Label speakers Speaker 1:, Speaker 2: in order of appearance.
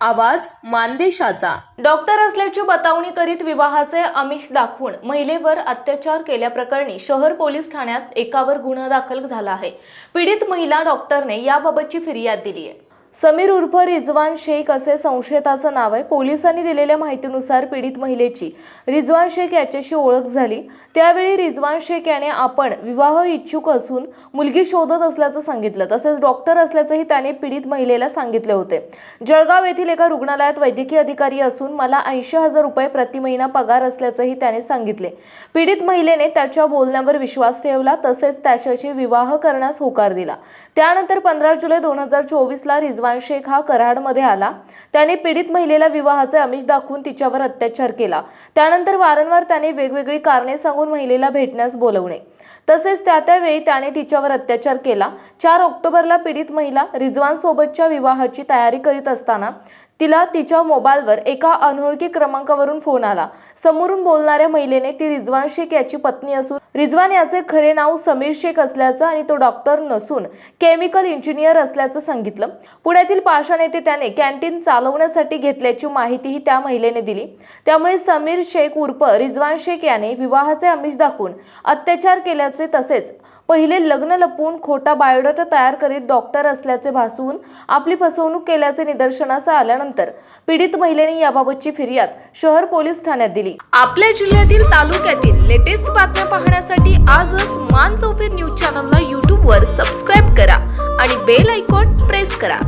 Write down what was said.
Speaker 1: आवाज मानदेशाचा. डॉक्टर असल्याची बतावणी करीत विवाहाचे आमिष दाखवून महिलेवर अत्याचार केल्याप्रकरणी शहर पोलीस ठाण्यात एकावर गुन्हा दाखल झाला आहे. पीडित महिला डॉक्टरने याबाबतची फिर्याद दिली आहे समीर उर्फ रिजवान शेख असे संशयिताचं नाव आहे. पोलिसांनी दिलेल्या माहितीनुसार पीडित महिलेची रिजवान शेख याच्याशी ओळख झाली. त्यावेळी रिजवान शेख याने आपण विवाह इच्छुक असून मुलगी शोधत असल्याचं सांगितलं. तसेच डॉक्टर असल्याचंही त्याने पीडित महिलेला सांगितले होते. जळगाव येथील एका रुग्णालयात वैद्यकीय अधिकारी असून मला ऐंशी हजार रुपये प्रति महिना पगार असल्याचंही त्याने सांगितले. पीडित महिलेने त्याच्या बोलण्यावर विश्वास ठेवला. तसेच त्याच्याशी विवाह करण्यास होकार दिला. त्यानंतर पंधरा जुलै दोन हजार चोवीसला रिजवान शेख हा कराडमध्ये आला. त्याने पीडित महिलेला विवाहाचे आमिष दाखवून तिच्यावर अत्याचार केला. त्यानंतर वारंवार त्याने वेगवेगळी कारणे सांगून महिलेला भेटण्यास बोलवणे. तसेच त्या त्यावेळी त्याने तिच्यावर अत्याचार केला. चार ऑक्टोबरला पीडित महिला रिजवान सोबतच्या विवाहाची तयारी करीत असताना तिला तिच्या मोबाईलवर एका अनोळखी क्रमांकावरून फोन आला. समोरून बोलणाऱ्या महिलेने ती रिजवान शेख याची पत्नी असून रिजवान याचे खरे नाव समीर शेख असल्याचं आणि तो डॉक्टर नसून केमिकल इंजिनियर असल्याचं सांगितलं. पुण्यातील पाषाण येथे त्याने कॅन्टीन चालवण्यासाठी घेतल्याची माहितीही त्या महिलेने दिली. त्यामुळे समीर शेख उर्फ रिजवान शेख याने विवाहाचे आमिष दाखवून अत्याचार केल्याचे तसेच पहिले लग्न लपवून खोटा बायोडाटा तयार करीत डॉक्टर असल्याचे भासवून आपली फसवणूक केल्याचे निदर्शनास आल्यानंतर पीडित महिलेने याबाबतची फिर्याद शहर पोलीस ठाण्यात दिली. आपल्या जिल्ह्यातील तालुक्यातील लेटेस्ट बातम्या पाहण्यासाठी आजच मान चौफेर न्यूज चॅनलला यूट्यूबवर सबस्क्राईब करा आणि बेल आयकॉन प्रेस करा.